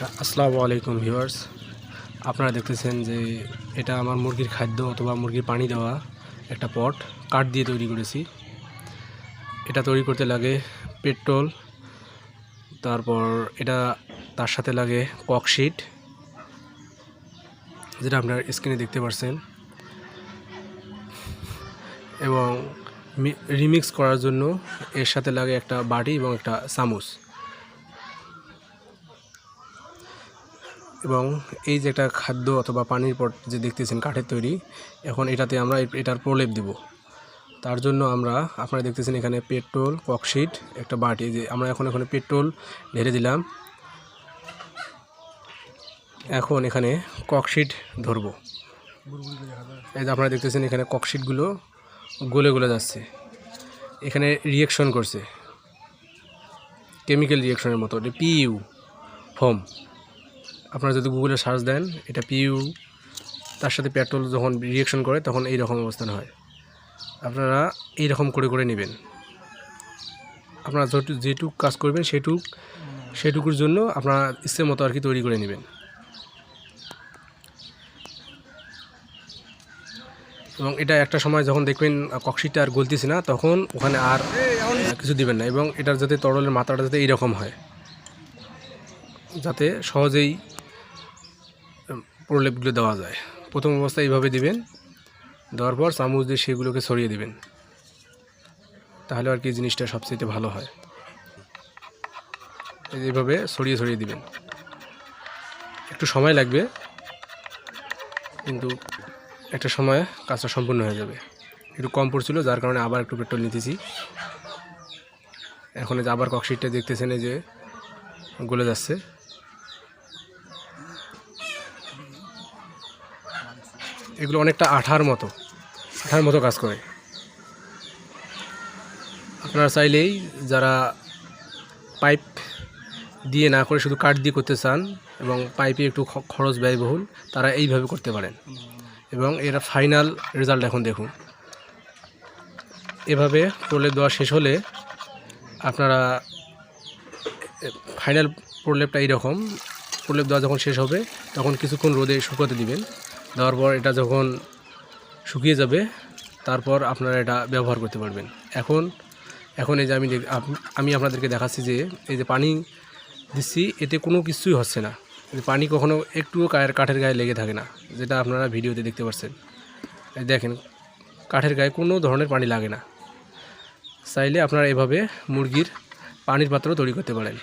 আসসালামু আলাইকুম ভিউয়ার্স। আপনারা দেখতেছেন যে এটা আমার মুরগির খাদ্য অথবা মুরগির পানি দেওয়া একটা পট, কাঠ দিয়ে তৈরি করেছি। এটা তৈরি করতে লাগে পেট্রোল, তারপর এটা তার সাথে লাগে ককশিট যেটা আপনার স্ক্রিনে দেখতে পাচ্ছেন এবং রিমিক্স করার জন্য এর সাথে লাগে একটা বাটি এবং একটা চামচ। এবং এই যে একটা খাদ্য অথবা পানির পট যে দেখতেছেন, কাঠের তৈরি, এখন এটাতে আমরা এটার প্রলেপ দেব। তার জন্য আমরা, আপনারা দেখতেছেন এখানে পেট্রোল, ককশিট, একটা বাটি যে আমরা এখন এখানে পেট্রোল ঢেলে দিলাম। এখন এখানে ককশিট ধরবো। এই যে আপনারা দেখতেছেন এখানে ককশিটগুলো গলে গলে যাচ্ছে। এখানে রিয়েকশন করছে। কেমিক্যাল রিয়েকশনের মতো, এটা পিইউ ফোম আপনারা যদি গুগলে সার্চ দেন, এটা পিইউ তার সাথে পেট্রোল যখন রিয়েকশন করে, তখন এই রকম অবস্থান হয়। আপনারা এই রকম করে করে নেবেন। আপনারা যেটুক কাজ করবেন, সেটুক, সেটুকুর জন্য আপনারা ইচ্ছে মতো আর কি তৈরি করে নেবেন। এবং এটা একটা সময় যখন দেখবেন কক্সিটা আর গলতেছে না, তখন ওখানে আর কিছু দিবেন না। এবং এটার যাতে তরলের মাত্রাটা যাতে এইরকম হয়। যাতে সহজেই প্রলেপগুলো দেওয়া যায়। প্রথম অবস্থায় এইভাবে দিবেন। দেওয়ার পর চামচ দিয়ে সেগুলোকে ছড়িয়ে দিবেন। তাহলে আর কি জিনিসটা সবচেয়ে ভালো হয়। এইভাবে ছড়িয়ে ছড়িয়ে দিবেন। একটু সময় লাগবে, কিন্তু একটা সময় কাজটা সম্পূর্ণ হয়ে যাবে। একটু কম পড়ছিল, যার কারণে আবার একটু পেট্রোল নিতেছি। এখন যে আবার ককশিটটা দেখতেছেন যে গলে যাচ্ছে। এগুলো অনেকটা আঠার মতো। আঠার মতো কাজ করে। আপনারা চাইলেই যারা পাইপ দিয়ে না করে শুধু কাঠ দিয়ে করতে চান এবং পাইপে একটু খরচ ব্যয়বহুল, তারা এইভাবে করতে পারেন। এবং এর ফাইনাল রেজাল্ট এখন দেখুন। এভাবে প্রলেপ দেওয়া শেষ হলে আপনারা ফাইনাল প্রলেপটা এইরকম। প্রলেপ দেওয়া যখন শেষ হবে, তখন কিছুক্ষণ রোদে শুকোতে দিবেন। দেওয়ার পর এটা যখন শুকিয়ে যাবে, তারপর আপনারা এটা ব্যবহার করতে পারবেন। এখন এখন এই যে আমি আমি আপনাদেরকে দেখাচ্ছি যে এই যে পানি দিচ্ছি, এতে কোনো কিছুই হচ্ছে না। পানি কখনো একটুও কায়ের কাঠের গায়ে লেগে থাকে না, যেটা আপনারা ভিডিওতে দেখতে পাচ্ছেন। দেখেন, কাঠের গায়ে কোনো ধরনের পানি লাগে না। চাইলে আপনারা এভাবে মুরগির পানির পাত্র তৈরি করতে পারেন।